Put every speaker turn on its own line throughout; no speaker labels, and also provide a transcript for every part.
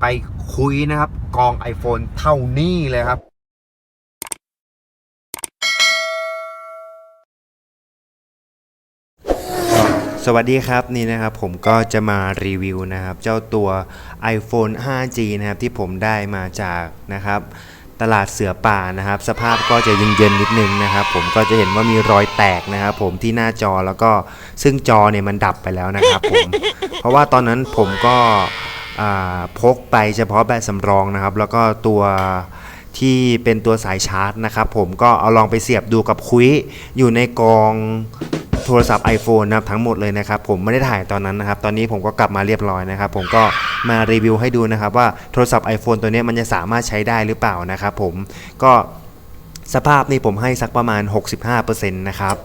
ไปคุยนะครับ กอง iPhone เท่านี้เลยครับสวัสดีครับนี่นะครับผมก็จะมารีวิวนะครับ เจ้าตัว iPhone 5G นะครับที่ผมได้มาจากนะครับ ตลาดเสือป่านะครับ สภาพก็จะเย็นๆนิดนึงนะครับ ผมก็จะเห็นว่ามีรอยแตกนะครับ ผมที่หน้าจอแล้วก็ซึ่งจอเนี่ยมันดับไปแล้วนะครับ ผมเพราะว่าตอนนั้นผมก็ พกไปเฉพาะแบตสำรองนะครับ แล้วก็ตัวที่เป็นตัวสายชาร์จนะครับ ผมก็เอาลองไปเสียบดูกับคุยอยู่ในกองโทรศัพท์ iPhone นะครับทั้งหมดเลยนะครับ ผมไม่ได้ถ่ายตอนนั้นนะครับ ตอนนี้ผมก็กลับมาเรียบร้อยนะครับ ผมก็มารีวิวให้ดูนะครับ ว่าโทรศัพท์ iPhone ตัวนี้มันจะสามารถใช้ได้หรือเปล่านะครับ ผมก็สภาพนี่ผมให้สักประมาณ 65%นะครับ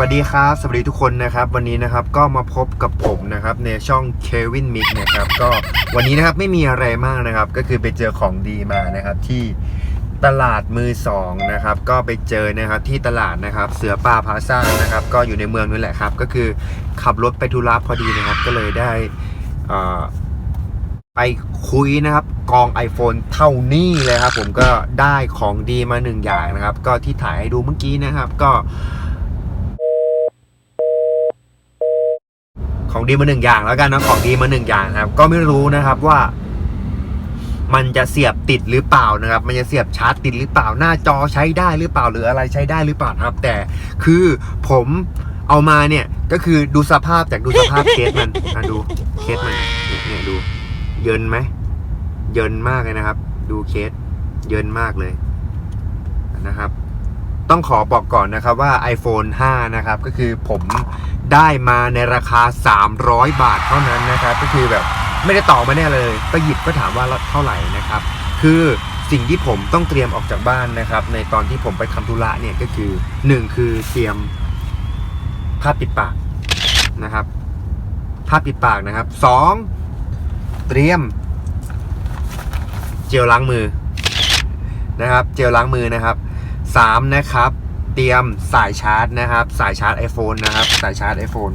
วัสดีครับ สวัสดีทุกคนนะครับ วันนี้นะครับก็มาพบกับผมนะครับในช่อง Kevin Mix นะครับก็วันนี้นะครับไม่มีอะไรมากนะครับ ก็คือไปเจอของดีมานะครับที่ตลาดมือสองนะครับก็ไปเจอนะครับที่ตลาดนะครับเสือป่าพลาซ่านะครับก็อยู่ในเมืองนั่นแหละครับ ก็คือขับรถไปธุระพอดีนะครับ ก็เลยได้อ่อไปคุยนะครับกอง iPhone เท่านี้เลยครับผมก็ได้ของดีมาหนึ่งอย่างนะครับ ก็ที่ถ่ายให้ดูเมื่อกี้นะครับก็ ของดีมาหนึ่งอย่างแล้วกันนะของดีมาหนึ่งอย่างครับ ก็ไม่รู้นะครับว่า มันจะเสียบติดหรือเปล่านะครับ มันจะเสียบชาร์จติดหรือเปล่าหน้าจอใช้ได้หรือเปล่าหรืออะไรใช้ได้หรือเปล่าครับ แต่คือผมเอามาเนี่ยก็คือดูสภาพจากดูสภาพเคสมันอะดูเคสมันเนี่ยดู เยินไหมเยินมากเลยนะครับ ดูเคส เยินมากเลยนะครับ ต้องขอบอกก่อนนะครับว่า iPhone 5 นะครับ ก็คือผม ได้มาในราคา 300 บาทเท่านั้นนะครับ ก็คือแบบไม่ได้ต่อมาแน่เลยก็หยิบก็ถามว่าเท่าไหร่นะครับ คือสิ่งที่ผมต้องเตรียมออกจากบ้านนะครับ ในตอนที่ผมไปทำธุระเนี่ยก็คือ 1 คือเตรียมผ้าปิดปากนะครับผ้าปิดปากนะครับ 2 เตรียม เจลล้างมือนะครับ เจลล้างมือนะครับสามนะครับ เตรียมสายชาร์จนะครับ สายชาร์จ iPhone นะครับ สายชาร์จ iPhone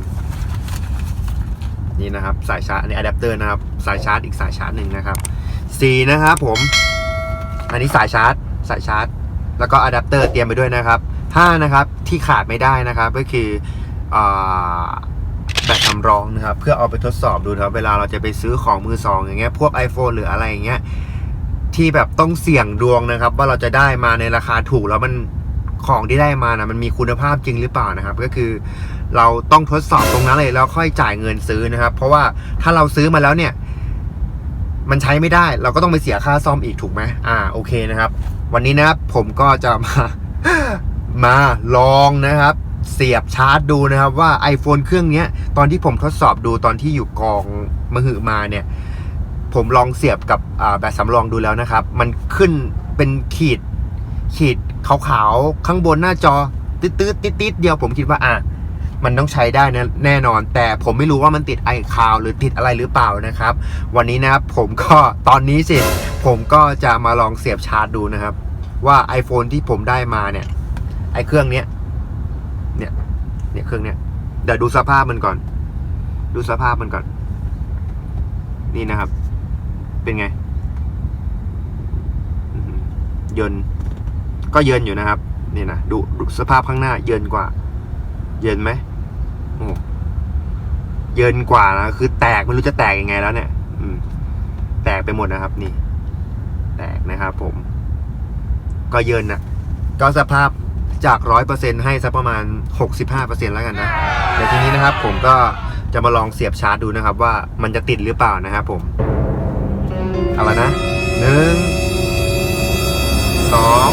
นี่นะครับ สายชาร์จอันนี้อะแดปเตอร์นะครับ สายชาร์จอีกสายชาร์จหนึ่งนะครับสี่นะครับผม อันนี้สายชาร์จ สายชาร์จ แล้วก็อะแดปเตอร์เตรียมไปด้วยนะครับห้านะครับที่ขาดไม่ได้นะครับก็คือแบตสำรองนะครับ เพื่อเอาไปทดสอบดูครับ เวลาเราจะไปซื้อของมือสองอย่างเงี้ยพวก iPhone หรืออะไรอย่างเงี้ยที่แบบต้องเสี่ยงดวงนะครับ ว่าเราจะได้มาในราคาถูกแล้วมัน ของที่ได้มานะมันมีคุณภาพจริงหรือเปล่านะครับ ก็คือเราต้องทดสอบตรงนั้นเลยแล้วค่อยจ่ายเงินซื้อนะครับ เพราะว่าถ้าเราซื้อมาแล้วเนี่ย มันใช้ไม่ได้เราก็ต้องไปเสียค่าซ่อมอีกถูกไหมอ่าโอเคนะครับ วันนี้นะครับผมก็จะมามาลองนะครับ เสียบชาร์จดูนะครับว่า iPhone เครื่องนี้ตอนที่ผมทดสอบดูตอนที่อยู่กองมหึมาเนี่ย ผมลองเสียบกับแบตสำรองดูแล้วนะครับ มันขึ้นเป็นขีดขีด ขาวๆ ข้างบนหน้าจอตืดๆติดๆเดียวผมคิดว่าอะมันต้องใช้ได้นะแน่นอน แต่ผมไม่รู้ว่ามันติดไอคาวหรือติดอะไรหรือเปล่านะครับ วันนี้นะครับผมก็ตอนนี้สิ ผมก็จะมาลองเสียบชาร์จดูนะครับ ว่า iPhone ที่ผมได้มาเนี่ย ไอเครื่องเนี้ยเนี่ยเนี่ยเครื่องเนี้ยเดี๋ยวดูสภาพมันก่อน ดูสภาพมันก่อน นี่นะครับ เป็นไงยน ก็เยินอยู่นะครับ นี่นะดูสภาพข้างหน้า เยินกว่า เยินไหมโอ้เยินกว่านะคือแตกไม่รู้จะแตกยังไงแล้วเนี่ย อืม แตกไปหมดนะครับ นี่ แตกนะครับผม ก็เยินนะก็สภาพจากร้อยเปอร์เซ็นให้สักประมาณหกสิบห้าเปอร์เซ็นแล้วกันนะเดี๋ยวทีนี้นะครับ ผมก็จะมาลองเสียบชาร์จดูนะครับ ว่ามันจะติดหรือเปล่านะครับผมเอาละนะหนึ่งสอง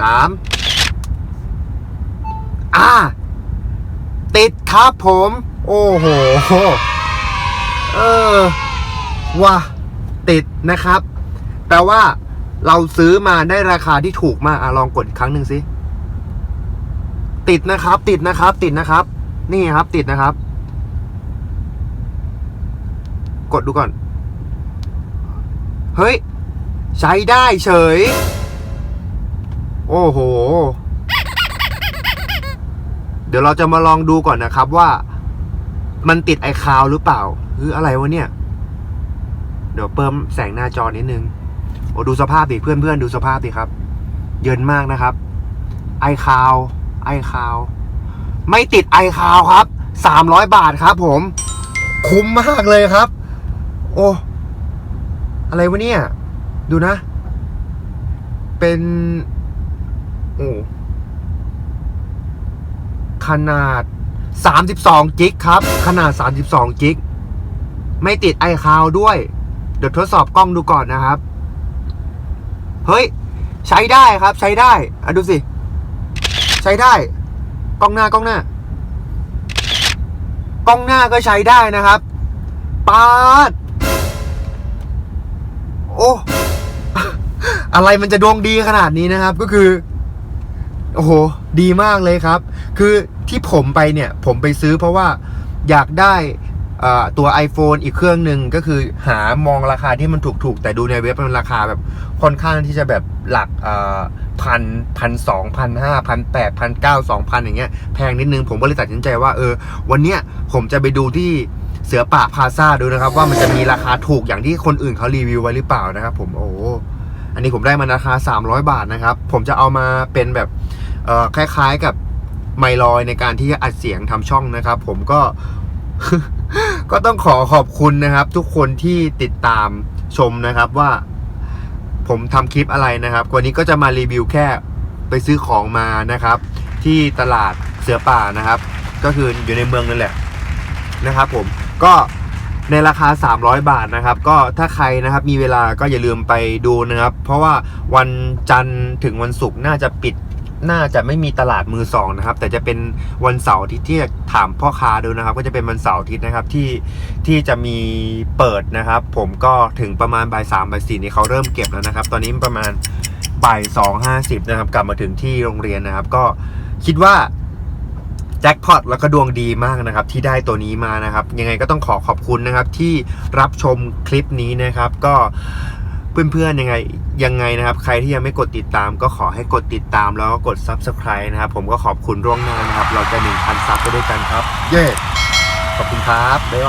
สามอ่า ติดครับผม โอ้โห เออว่ะติดนะครับ แปลว่าเราซื้อมาได้ราคาที่ถูกมากอะลองกดอีกครั้งหนึ่งสิ ติดนะครับ ติดนะครับ ติดนะครับ นี่ครับ ติดนะครับ กดดูก่อน เฮ้ย ใช้ได้เฉย โอ้โห เดี๋ยวเราจะมาลองดูก่อนนะครับว่า มันติดไอคาวหรือเปล่าเอออะไรวะเนี่ย เดี๋ยวเพิ่มแสงหน้าจอนิดนึง โอ้ดูสภาพดิเพื่อนเพื่อนๆดูสภาพดิครับ เยินมากนะครับ ไอคาวไอคาวไม่ติดไอคาวครับสามร้อยบาทครับผม คุ้มมากเลยครับ โอ้อะไรวะเนี่ย ดูนะ เป็น โอ้ขนาด 32 กิกครับ ขนาด 32 กิก ไม่ติดไอคาวด้วย เดี๋ยวทดสอบกล้องดูก่อนนะครับ เฮ้ย ใช้ได้ครับ ใช้ได้อะดูสิ ใช้ได้ กล้องหน้ากล้องหน้า กล้องหน้าก็ใช้ได้นะครับปาด โอ้ อะไรมันจะดวงดีขนาดนี้นะครับ ก็คือ โอ้โห ดีมากเลยครับ คือที่ผมไปเนี่ย ผมไปซื้อเพราะว่าอยากได้ตัว iPhone อีกเครื่องหนึ่งก็คือหามองราคาที่มันถูกๆ แต่ดูในเว็บมันราคาแบบค่อนข้างที่จะแบบหลักพันพันสองพันห้าพันแปดพันเก้าสองพันอย่างเงี้ยแพงนิดนึง ผมก็เลยตัดสินใจว่าเออ วันเนี้ยผมจะไปดูที่เสือป่าพาซาดูนะครับ ว่ามันจะมีราคาถูกอย่างที่คนอื่นเขารีวิวไว้หรือเปล่านะครับ ผมโอ้อันนี้ผมได้มาราคา 300 บาทนะครับ ผมจะเอามาเป็นแบบ คล้ายๆกับไมลอยในการที่จะอัดเสียงทำช่องนะครับ ผมก็ก็ต้องขอขอบคุณนะครับ ทุกคนที่ติดตามชมนะครับว่าผมทำคลิปอะไรนะครับ วันนี้ก็จะมารีวิวแค่ไปซื้อของมานะครับ ที่ตลาดเสือป่านะครับ ก็คืออยู่ในเมืองนั่นแหละนะครับ ผมก็ในราคา 300 บาทนะครับ ก็ถ้าใครนะครับมีเวลาก็อย่าลืมไปดูนะครับ เพราะว่าวันจันทร์ถึงวันศุกร์น่าจะปิด น่าจะไม่มีตลาดมือสองนะครับ แต่จะเป็นวันเสาร์อาที่ที่ถามพ่อค้าดูนะครับ ก็จะเป็นวันเสาร์อาทิตย์นะครับที่ที่จะมีเปิดนะครับ ผมก็ถึงประมาณบ่ายสามบ่ายสี่นี่เขาเริ่มเก็บแล้วนะครับ ตอนนี้ประมาณบ่ายสองห้าสิบนะครับ กลับมาถึงที่โรงเรียนนะครับ ก็คิดว่าแจ็คพอตแล้วก็ดวงดีมากนะครับ ที่ได้ตัวนี้มานะครับ ยังไงก็ต้องขอขอบคุณนะครับที่รับชมคลิปนี้นะครับ ก็ เพื่อนๆยังไงยังไงนะครับ ใครที่ยังไม่กดติดตาม ก็ขอให้กดติดตามแล้วก็กด Subscribe นะครับ ผมก็ขอบคุณร่วงหน้านะครับ เราจะ1,000ซับไปด้วยกันครับ เย้ขอบคุณครับบ๊ายบาย